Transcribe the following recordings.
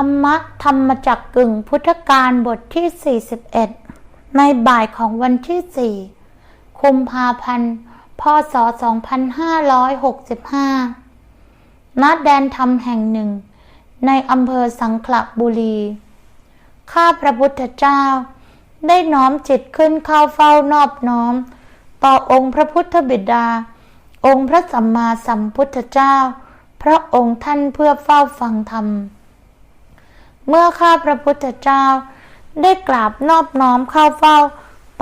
ธรรมะธรรมจักกึ่งพุทธการบทที่ 41 ในบ่ายของวันที่ 4 คุมภาพันธ์ พศ 2565 ณ แดนธรรมแห่งหนึ่ง ในอำเภอสังขละบุรี ข้าพระพุทธเจ้า ได้น้อมจิตขึ้นเข้าเฝ้านอบน้อม ต่อองค์พระพุทธบิดา องค์พระสัมมาสัมพุทธเจ้า พระองค์ท่านเพื่อเฝ้าฟังธรรม เมื่อข้าพระพุทธเจ้า ได้กราบนอบน้อมเข้าเฝ้า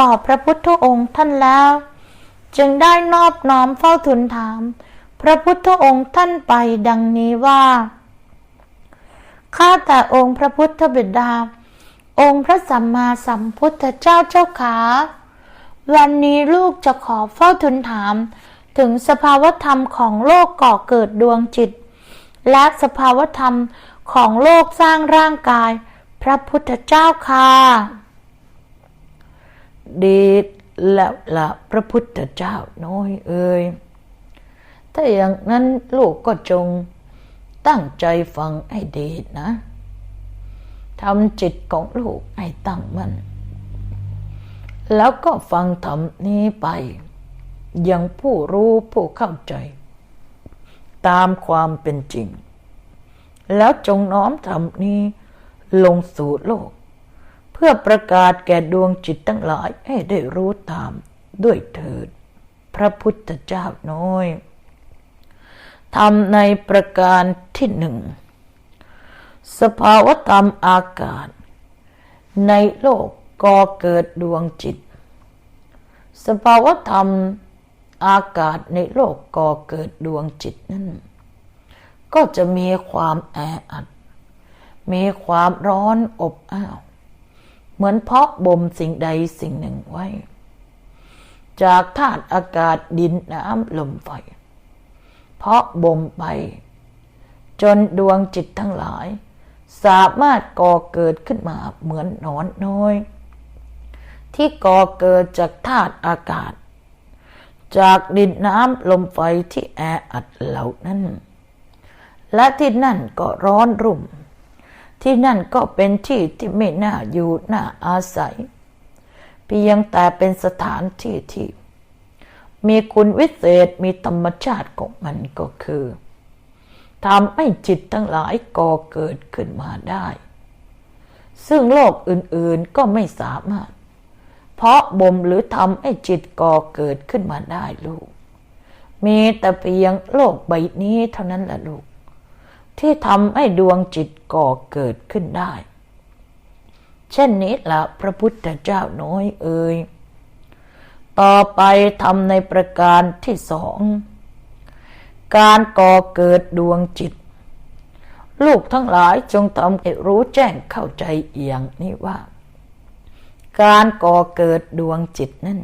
ต่อพระพุทธองค์ท่านแล้ว จึงได้นอบน้อมเฝ้าทูลถาม พระพุทธองค์ท่านไปดังนี้ว่าข้าแต่องค์พระพุทธบิดา องค์พระสัมมาสัมพุทธเจ้าเจ้าขาวันนี้ลูกจะขอเฝ้าทูลถาม ถึงสภาวธรรมของโลกก่อเกิดดวงจิต และสภาวธรรม ของโลกสร้างร่างกาย พระพุทธเจ้าค่ะดีแล้วละพระพุทธเจ้าน้อยเอ่ยถ้าอย่างนั้นลูกก็จงตั้งใจฟังให้ดีนะทำจิตของลูกให้ตั้งมั่นแล้วก็ฟังธรรมนี้ไปอย่างผู้รู้ผู้เข้าใจ ตามความเป็นจริง แล้วจงน้อมธรรมนี้ลงสู่โลก เพื่อประกาศแก่ดวงจิตทั้งหลายให้ได้รู้ตามด้วยเถิด พระพุทธเจ้าน้อยทำในประการที่หนึ่ง สภาวธรรมอากาศ ในโลกก่อเกิดดวงจิต สภาวธรรมอากาศในโลกก่อเกิดดวงจิตนั้น ก็จะมีความแออัด มีความร้อนอบอ้าว เหมือนเพาะบ่มสิ่งใดสิ่งหนึ่งไว้ จากธาตุอากาศดินน้ำลมไฟ เพาะบ่มไป จนดวงจิตทั้งหลาย สามารถก่อเกิดขึ้นมาเหมือนนอนน้อย ที่ก่อเกิดจากธาตุอากาศ จากดินน้ำลมไฟที่แออัดเหล่านั้น และที่นั่นก็ร้อนรุ่ม ที่นั่นก็เป็นที่ที่ไม่น่าอยู่น่าอาศัย เพียงแต่เป็นสถานที่ที่มีคุณวิเศษมีธรรมชาติของมันก็คือทำให้จิตทั้งหลายก่อเกิดขึ้นมาได้ ซึ่งโลกอื่นๆก็ไม่สามารถ เพราะบ่มหรือทำให้จิตก่อเกิดขึ้นมาได้ลูก มีแต่เพียงโลกใบนี้เท่านั้นแหละลูก ที่ทำให้ดวงจิตก่อเกิดขึ้นได้ เช่นนี้ละพระพุทธเจ้าน้อยเอ่ยต่อไปทำในประการที่สอง การก่อเกิดดวงจิต ลูกทั้งหลายจงทำให้รู้แจ้งเข้าใจเอียงนี้ว่า การก่อเกิดดวงจิตนั้น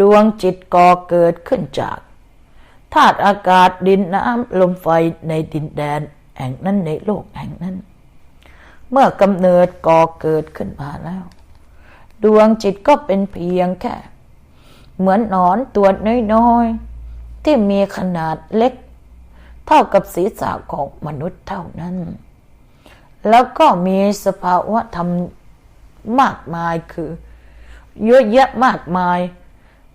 ดวงจิตก่อเกิดขึ้นจาก ธาตุอากาศดินน้ำลมไฟในดินแดน แห่งนั้นในโลกแห่งนั้น เมื่อกำเนิดก่อเกิดขึ้นมาแล้ว ดวงจิตก็เป็นเพียงแค่ เหมือนหนอนตัวน้อยๆ ที่มีขนาดเล็ก เท่ากับศีรษะของมนุษย์เท่านั้น แล้วก็มีสภาวะธรรมมากมายคือ เยอะแยะมากมาย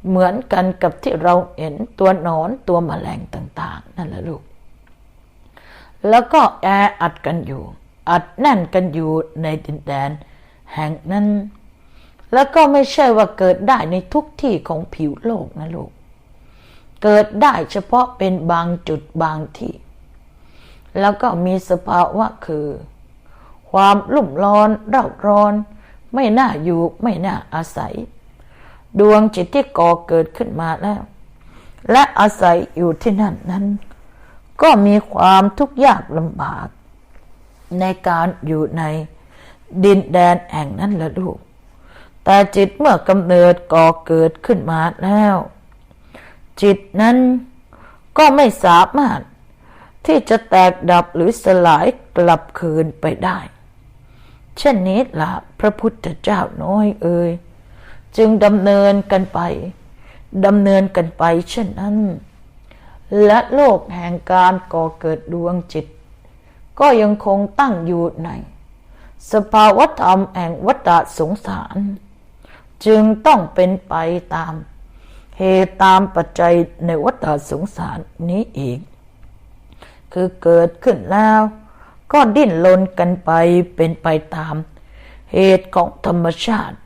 เหมือนกันกับที่เราเห็นตัวหนอนตัวแมลงต่าง ๆ นั่นแหละลูก แล้วก็แออัดกันอยู่ อัดแน่นกันอยู่ในดินแดน แห่งนั้น แล้วก็ไม่ใช่ว่าเกิดได้ในทุกที่ของผิวโลกนะลูก เกิดได้เฉพาะเป็นบางจุดบางที่ แล้วก็มีสภาวะคือ ความรุ่มร้อนเร่าร้อน ไม่น่าอยู่ไม่น่าอาศัย ดวงจิตที่ก่อเกิดขึ้นมาแล้ว และอาศัยอยู่ที่นั่นนั้น ก็มีความทุกข์ยากลำบาก ในการอยู่ในดินแดนแห่งนั้นละลูก แต่จิตเมื่อกำเนิดก่อเกิดขึ้นมาแล้ว จิตนั้นก็ไม่สามารถที่จะแตกดับหรือสลายกลับคืนไปได้ เช่นนี้ละพระพุทธเจ้าน้อยเอ่ย จึงดำเนินกันไปดำเนินกันไปเช่นนั้น และโลกแห่งการก่อเกิดดวงจิต ก็ยังคงตั้งอยู่ใน สภาวธรรมแห่งวัฏสงสาร จึงต้องเป็นไปตาม เหตุตามปัจจัยในวัฏสงสารนี้อีก คือเกิดขึ้นแล้ว ก็ดิ้นรนกันไปเป็นไปตาม เหตุของธรรมชาติ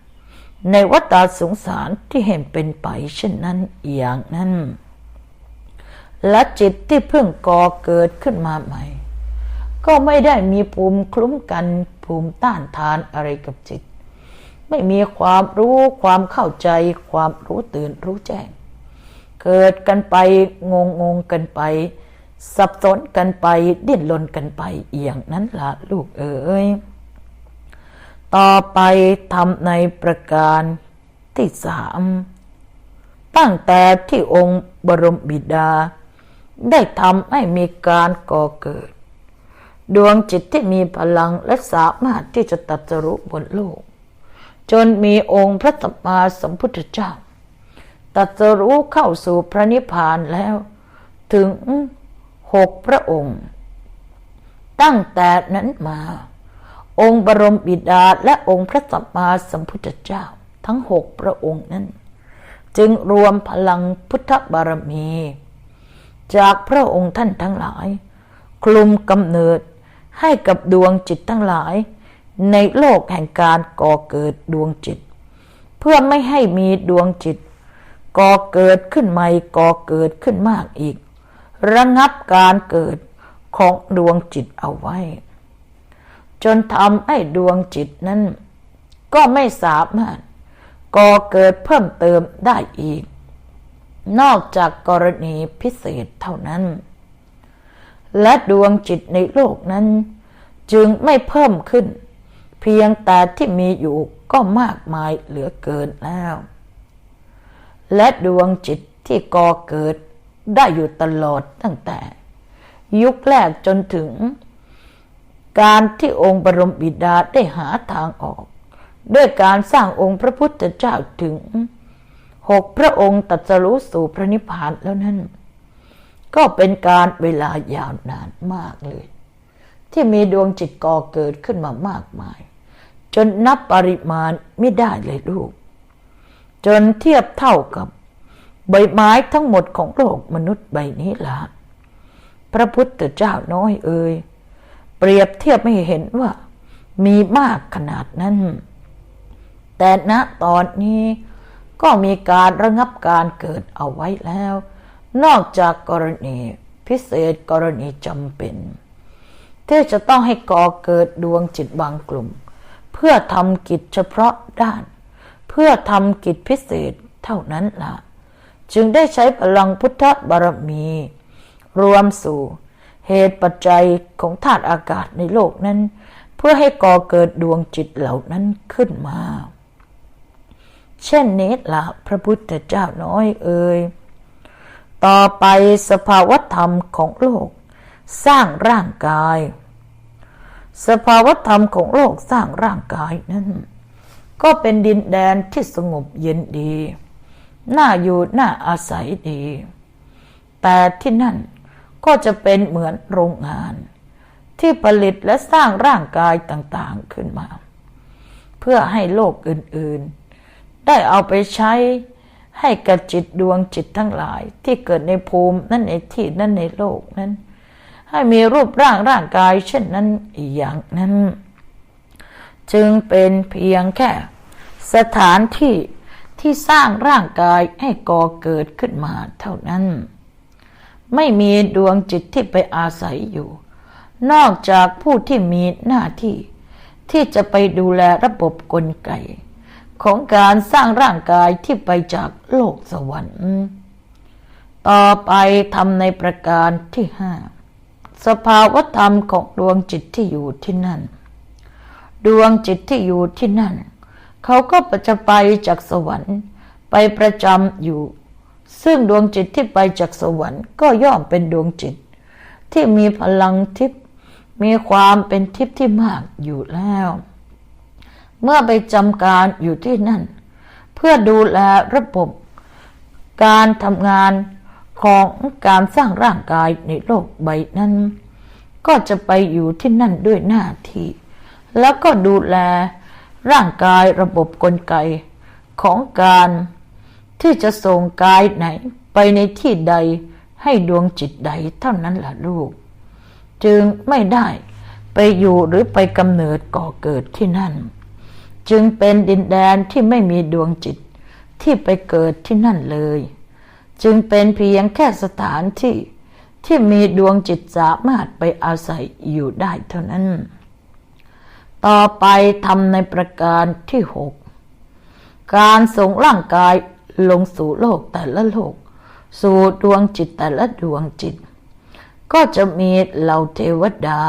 ในวัฏสงสารที่เห็นเป็นไปเช่นนั้นอย่างนั้น และจิตที่เพิ่งก่อเกิดขึ้นมาใหม่ ก็ไม่ได้มีภูมิคลุ้มกันภูมิต้านทานอะไรกับจิต ไม่มีความรู้ความเข้าใจ ความรู้ตื่นรู้แจ้ง เกิดกันไปงงงงกันไป สับสนกันไปดิ้นรนกันไปอย่างนั้นละลูกเอ๋ย ต่อไปทำในประการที่สามตั้งแต่ที่องค์บรมบิดา ได้ทำให้มีการก่อเกิด ดวงจิตที่มีพลังและสามารถที่จะตัดสรุบนโลก จนมีองค์พระสัมมาสัมพุทธเจ้า ตัดสรู้เข้าสู่พระนิพพานแล้ว ถึงหกพระองค์ ตั้งแต่นั้นมา องค์บรมบิดาและองค์พระสัมมาสัมพุทธเจ้า ทั้งหกพระองค์นั้น จึงรวมพลังพุทธบารมี จากพระองค์ท่านทั้งหลาย คลุมกำเนิดให้กับดวงจิตทั้งหลาย ในโลกแห่งการก่อเกิดดวงจิต เพื่อไม่ให้มีดวงจิตก่อเกิดขึ้นใหม่ก่อเกิดขึ้นมากอีก ระงับการเกิดของดวงจิตเอาไว้ จนทำให้ดวงจิตนั้น ก็ไม่สามารถก่อเกิดเพิ่มเติมได้อีก นอกจากกรณีพิเศษเท่านั้น และดวงจิตในโลกนั้น จึงไม่เพิ่มขึ้น เพียงแต่ที่มีอยู่ก็มากมายเหลือเกินแล้ว และดวงจิตที่ก่อเกิดได้อยู่ตลอดตั้งแต่ ยุคแรกจนถึง การที่องค์บรมบิดาได้หาทางออก ด้วยการสร้างองค์พระพุทธเจ้าถึงหกพระองค์ตรัสรู้สู่พระนิพพานแล้วนั้น ก็เป็นการเวลายาวนานมากเลย ที่มีดวงจิตก่อเกิดขึ้นมามากมาย จนนับปริมาณไม่ได้เลยลูก จนเทียบเท่ากับใบไม้ทั้งหมดของโลกมนุษย์ใบนี้ละพระพุทธเจ้าน้อยเอ่ย เปรียบเทียบไม่เห็นว่า มีมากขนาดนั้น แต่ณตอนนี้ก็มีการระงับการเกิดเอาไว้แล้ว นอกจากกรณีพิเศษกรณีจำเป็น ที่จะต้องให้ก่อเกิดดวงจิตบางกลุ่ม เพื่อทำกิจเฉพาะด้าน เพื่อทำกิจพิเศษเท่านั้นละ่ะ จึงได้ใช้พลังพุทธบารมี รวมสู่ เหตุปัจจัยของธาตุอากาศในโลกนั้น เพื่อให้ก่อเกิดดวงจิตเหล่านั้นขึ้นมา เช่นนี้ละพระพุทธเจ้าน้อยเอ่ยต่อไปสภาวธรรมของโลก สร้างร่างกาย สภาวธรรมของโลกสร้างร่างกายนั้น ก็เป็นดินแดนที่สงบเย็นดี น่าอยู่น่าอาศัยดี แต่ที่นั่น ก็จะเป็นเหมือนโรงงาน ที่ผลิตและสร้างร่างกายต่างๆขึ้นมา เพื่อให้โลกอื่นๆ ได้เอาไปใช้ให้กับจิตดวงจิตทั้งหลาย ที่เกิดในภูมินั่นในที่นั่นในโลกนั้น ให้มีรูปร่างร่างกาย เช่นนั้นอย่างนั้น จึงเป็นเพียงแค่ สถานที่ที่สร้างร่างกายให้ก่อเกิดขึ้นมาเท่านั้น ไม่มีดวงจิตที่ไปอาศัยอยู่ นอกจากผู้ที่มีหน้าที่ ที่จะไปดูแลระบบกลไก ของการสร้างร่างกายที่ไปจากโลกสวรรค์ ต่อไปทำในประการที่ห้าสภาวธรรมของดวงจิตที่อยู่ที่นั่น ดวงจิตที่อยู่ที่นั่น เขาก็จะไปจากสวรรค์ไปประจำอยู่ ซึ่งดวงจิตที่ไปจากสวรรค์ก็ย่อมเป็นดวงจิต ที่มีพลังทิพย์มีความเป็นทิพย์ที่มากอยู่แล้ว เมื่อไปจำการอยู่ที่นั่น เพื่อดูแลระบบ การทำงานของการสร้างร่างกายในโลกใบนั้น ก็จะไปอยู่ที่นั่นด้วยหน้าที่ แล้วก็ดูแลร่างกายระบบกลไกของการ ที่จะส่งกายไหนไปในที่ใดให้ดวงจิตใดเท่านั้นล่ะลูก จึงไม่ได้ไปอยู่หรือไปกำเนิดก่อเกิดที่นั่น จึงเป็นดินแดนที่ไม่มีดวงจิตที่ไปเกิดที่นั่นเลย จึงเป็นเพียงแค่สถานที่ที่มีดวงจิตสามารถไปอาศัยอยู่ได้เท่านั้น ต่อไปทำในประการที่หกการส่งร่างกาย ลงสู่โลกแต่ละโลก สู่ดวงจิตแต่ละดวงจิต ก็จะมีเหล่าเทวดา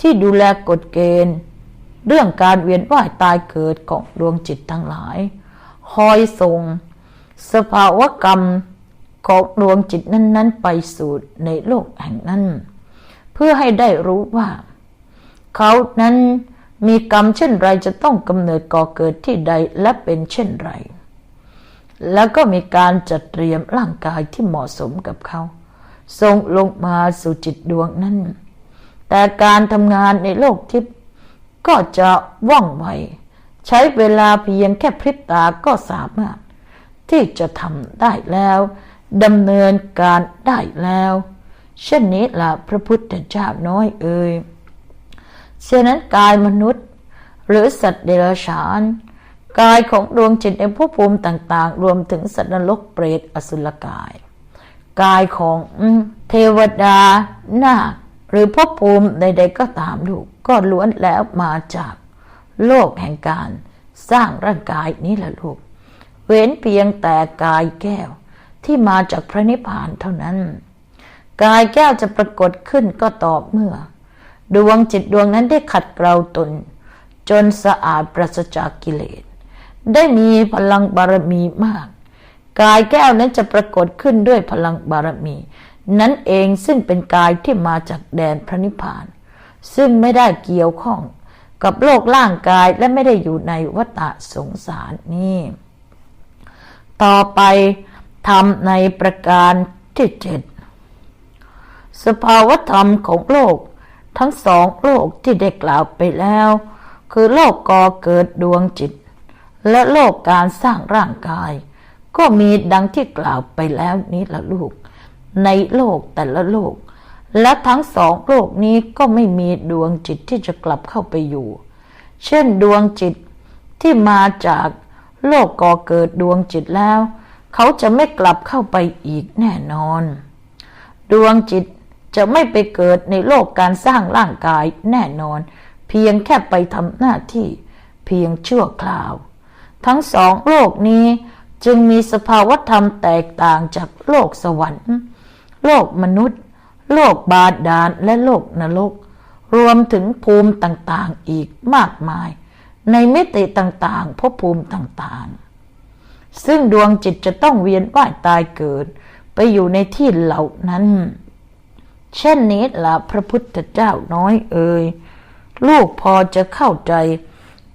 ที่ดูแลกฎเกณฑ์ เรื่องการเวียนว่ายตายเกิดของดวงจิตทั้งหลาย คอยส่ง สภาวะกรรมของดวงจิตนั้น ๆ ไปสู่ในโลกแห่งนั้น เพื่อให้ได้รู้ว่า เขานั้นมีกรรมเช่นไรจะต้องกำเนิดก่อเกิดที่ใดและเป็นเช่นไร แล้วก็มีการจัดเตรียมร่างกายที่เหมาะสมกับเขาส่งลงมาสู่จิตดวงนั้น แต่การทำงานในโลกทิพย์ก็จะว่องไว ใช้เวลาเพียงแค่พริบตาก็สามารถ ที่จะทำได้แล้วดำเนินการได้แล้ว เช่นนี้ล่ะพระพุทธเจ้าน้อยเอ่ยฉะนั้นกายมนุษย์ หรือสัตว์เดรัจฉาน กายของดวงจิตในภพภูมิต่าง ๆ รวมถึงสัตว์นรกเปรตอสุรกาย กายของอเทวดานาคหรือภพภูมิใด ๆ ก็ตามลูกก็ล้วนแล้วมาจาก โลกแห่งการสร้างร่างกายนี้แหละลูก เว้นเพียงแต่กายแก้วที่มาจากพระนิพพานเท่านั้น กายแก้วจะปรากฏขึ้นก็ต่อเมื่อ ดวงจิตดวงนั้นได้ขัดเกลาตน จนสะอาดปราศจากกิเลส ได้มีพลังบารมีมาก กายแก้วนั้นจะปรากฏขึ้นด้วยพลังบารมี นั้นเองซึ่งเป็นกายที่มาจากแดนพระนิพพาน ซึ่งไม่ได้เกี่ยวข้องกับโลกร่างกายและไม่ได้อยู่ในวัฏสงสารนี่ต่อไปทำในประการที่เจ็ดสภาวธรรมของโลก ทั้งสองโลกที่ได้กล่าวไปแล้ว คือโลกก่อเกิดดวงจิต และโลกการสร้างร่างกาย ก็มีดังที่กล่าวไปแล้วนี้ละลูก ในโลกแต่ละโลก และทั้งสองโลกนี้ก็ไม่มีดวงจิตที่จะกลับเข้าไปอยู่ เช่นดวงจิตที่มาจากโลกก่อเกิดดวงจิตแล้ว เขาจะไม่กลับเข้าไปอีกแน่นอน ดวงจิตจะไม่ไปเกิดในโลกการสร้างร่างกายแน่นอน เพียงแค่ไปทำหน้าที่เพียงชั่วคราว ทั้งสองโลกนี้จึงมีสภาวธรรมแตกต่างจากโลกสวรรค์ โลกมนุษย์ โลกบาดาลและโลกนรก รวมถึงภูมิต่างๆอีกมากมาย ในมิติต่างๆภพภูมิต่างๆ ซึ่งดวงจิตจะต้องเวียนว่ายตายเกิด ไปอยู่ในที่เหล่านั้น เช่นนี้ละพระพุทธเจ้าน้อยเอ่ยลูกพอจะเข้าใจ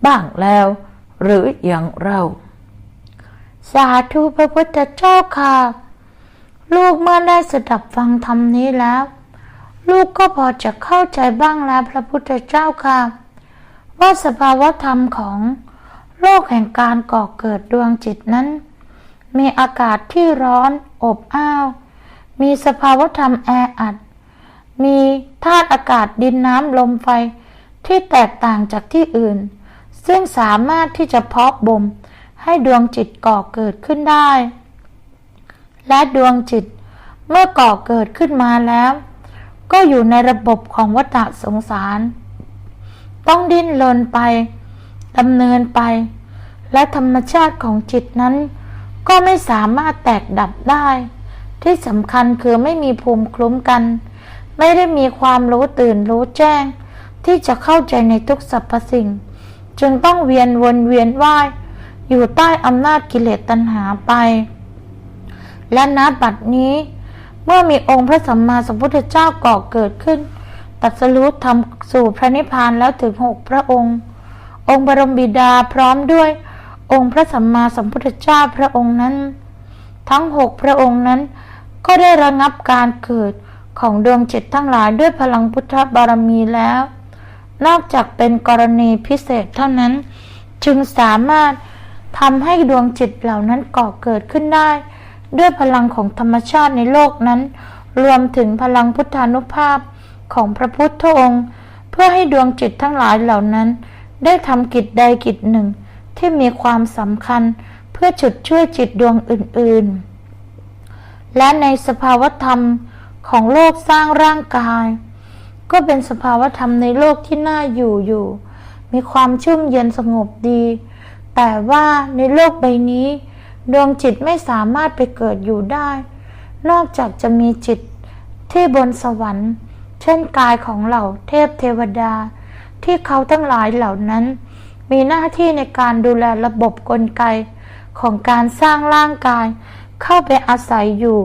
บ้างแล้ว หรืออย่างเรา สาธุพระพุทธเจ้าค่ะ ลูกเมื่อได้สดับฟังธรรมนี้แล้ว ลูกก็พอจะเข้าใจบ้างแล้วพระพุทธเจ้าค่ะ ว่าสภาวธรรมของโลกแห่งการก่อเกิดดวงจิตนั้น มีอากาศที่ร้อน อบอ้าว มีสภาวธรรมแออัด มีธาตุอากาศดินน้ำลมไฟที่แตกต่างจากที่อื่น ซึ่งสามารถที่จะเพาะบ่มให้ดวงจิตก่อเกิดขึ้นได้ และดวงจิตเมื่อก่อเกิดขึ้นมาแล้ว ก็อยู่ในระบบของวัฏสงสาร ต้องดิ้นรนไปดำเนินไป และธรรมชาติของจิตนั้น ก็ไม่สามารถแตกดับได้ ที่สำคัญคือไม่มีภูมิคลุ้มกัน ไม่ได้มีความรู้ตื่นรู้แจ้ง ที่จะเข้าใจในทุกสรรพสิ่ง จึงต้องเวียนวนเวียนว่ายอยู่ใต้อำนาจกิเลสตัณหาไป และณบัดนี้ เมื่อมีองค์พระสัมมาสัมพุทธเจ้าก่อเกิดขึ้นตรัสรู้ทำสู่พระนิพพานแล้วถึงหกพระองค์ องค์บรมบิดาพร้อมด้วย องค์พระสัมมาสัมพุทธเจ้าพระองค์นั้น ทั้งหกพระองค์นั้น ก็ได้ระงับการเกิดของดวงจิตทั้งหลายด้วยพลังพุทธบารมีแล้ว นอกจากเป็นกรณีพิเศษเท่านั้น จึงสามารถทำให้ดวงจิตเหล่านั้นก่อเกิดขึ้นได้ ด้วยพลังของธรรมชาติในโลกนั้น รวมถึงพลังพุทธานุภาพของพระพุทธองค์ เพื่อให้ดวงจิตทั้งหลายเหล่านั้น ได้ทำกิจใดกิจหนึ่ง ที่มีความสำคัญเพื่อจุดช่วยจิตดวงอื่นๆ และในสภาวธรรมของโลกสร้างร่างกาย ก็เป็นสภาวะธรรมในโลกที่น่าอยู่อยู่ มีความชุ่มเย็นสงบดี แต่ว่าในโลกใบนี้ ดวงจิตไม่สามารถไปเกิดอยู่ได้ นอกจากจะมีจิตที่บนสวรรค์ เช่นกายของเหล่าเทพเทวดา ที่เขาทั้งหลายเหล่านั้น มีหน้าที่ในการดูแลระบบกลไกของการสร้างร่างกาย เข้าไปอาศัยอยู่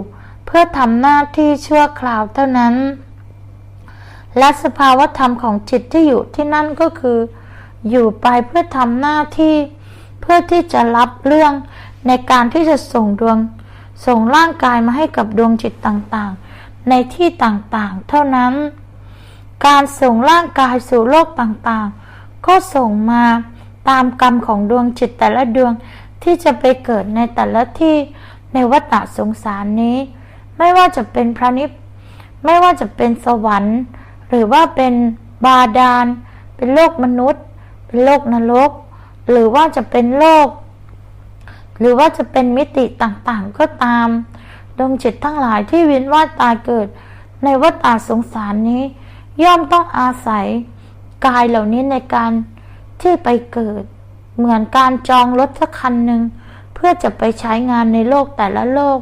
เพื่อทำหน้าที่ชั่วคราวเท่านั้น และสภาวธรรมของจิตที่อยู่ที่นั่นก็คือ อยู่ไปเพื่อทำหน้าที่ เพื่อที่จะรับเรื่องในการที่จะส่งดวง ส่งร่างกายมาให้กับดวงจิตต่างๆ ในที่ต่างๆ เท่านั้น การส่งร่างกายสู่โลกต่างๆ ก็ส่งมาตามกรรมของดวงจิตแต่ละดวงที่จะไปเกิดในแต่ละที่ในวัฏสงสารนี้ ไม่ว่าจะเป็นพระนิพไม่ว่าจะเป็นสวรรค์ หรือว่าเป็นบาดาล เป็นโลกมนุษย์ เป็นโลกนรก หรือว่าจะเป็นโลก หรือว่าจะเป็นมิติต่างๆก็ตาม ดวงจิตทั้งหลายที่วินว่ายตายเกิด ในวัฏสงสารนี้ ย่อมต้องอาศัยกายเหล่านี้ในการที่ไปเกิด เหมือนการจองรถสักคันหนึ่งเพื่อจะไปใช้งานในโลกแต่ละโลก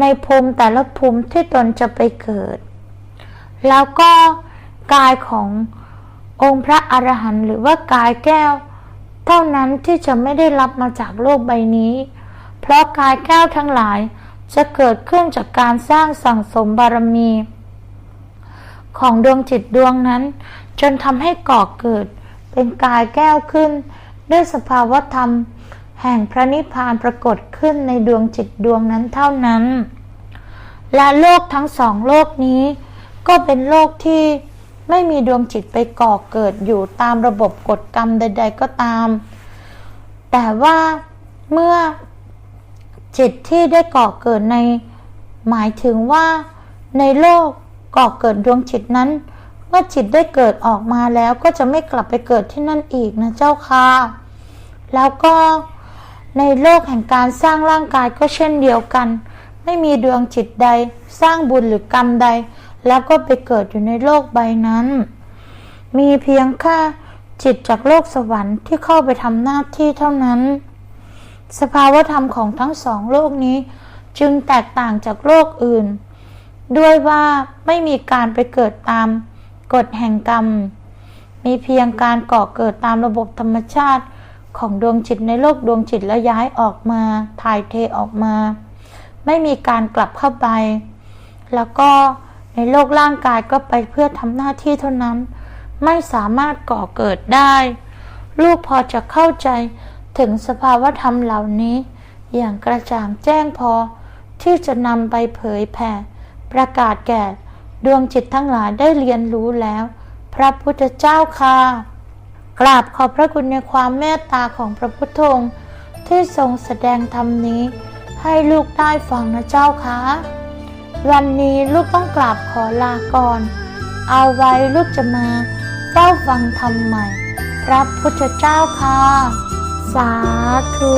ในภูมิแต่ละภูมิที่ตนจะไปเกิด แล้วก็ กายขององค์พระอรหันต์หรือว่ากายแก้ว เท่านั้นที่จะไม่ได้รับมาจากโลกใบนี้ เพราะกายแก้วทั้งหลายจะเกิดขึ้นจากการสร้างสั่งสมบารมี ของดวงจิตดวงนั้น จนทำให้ก่อเกิด เป็นกายแก้วขึ้น ด้วยสภาวธรรม แห่งพระนิพพานปรากฏขึ้นในดวงจิตดวงนั้นเท่านั้น และโลกทั้งสองโลกนี้ ก็เป็นโลกที่ ไม่มีดวงจิตไปก่อเกิดอยู่ตามระบบกฎกรรมใด ๆ ก็ตาม แต่ว่าเมื่อจิตที่ได้ก่อเกิดใน หมายถึงว่าในโลกก่อเกิดดวงจิตนั้น เมื่อจิตได้เกิดออกมาแล้วก็จะไม่กลับไปเกิดที่นั่นอีกนะเจ้าค่ะ แล้วก็ในโลกแห่งการสร้างร่างกายก็เช่นเดียวกัน ไม่มีดวงจิตใด สร้างบุญหรือกรรมใด แล้วก็ไปเกิดอยู่ในโลกใบนั้น มีเพียงแค่จิตจากโลกสวรรค์ที่เข้าไปทำหน้าที่เท่านั้น สภาวธรรมของทั้งสองโลกนี้จึงแตกต่างจากโลกอื่น ด้วยว่าไม่มีการไปเกิดตามกฎแห่งกรรม มีเพียงการก่อเกิดตามระบบธรรมชาติของดวงจิตในโลกดวงจิตแล้วย้ายออกมา ถ่ายเทออกมา ไม่มีการกลับเข้าไป แล้วก็ ในโลกร่างกายก็ไปเพื่อทำหน้าที่เท่านั้น ไม่สามารถก่อเกิดได้ ลูกพอจะเข้าใจถึงสภาวธรรมเหล่านี้ อย่างกระจ่างแจ้งพอ ที่จะนำไปเผยแผ่ ประกาศแก่ ดวงจิตทั้งหลายได้เรียนรู้แล้ว พระพุทธเจ้าค่ะกราบขอบพระคุณในความเมตตาของพระพุทธองค์ที่ทรงแสดงธรรมนี้ ให้ลูกได้ฟังนะเจ้าค่ะ วันนี้ลูกต้องกราบขอลาก่อน เอาไว้ลูกจะมาเฝ้าฟังธรรมใหม่ พระพุทธเจ้าค่ะ สาธุ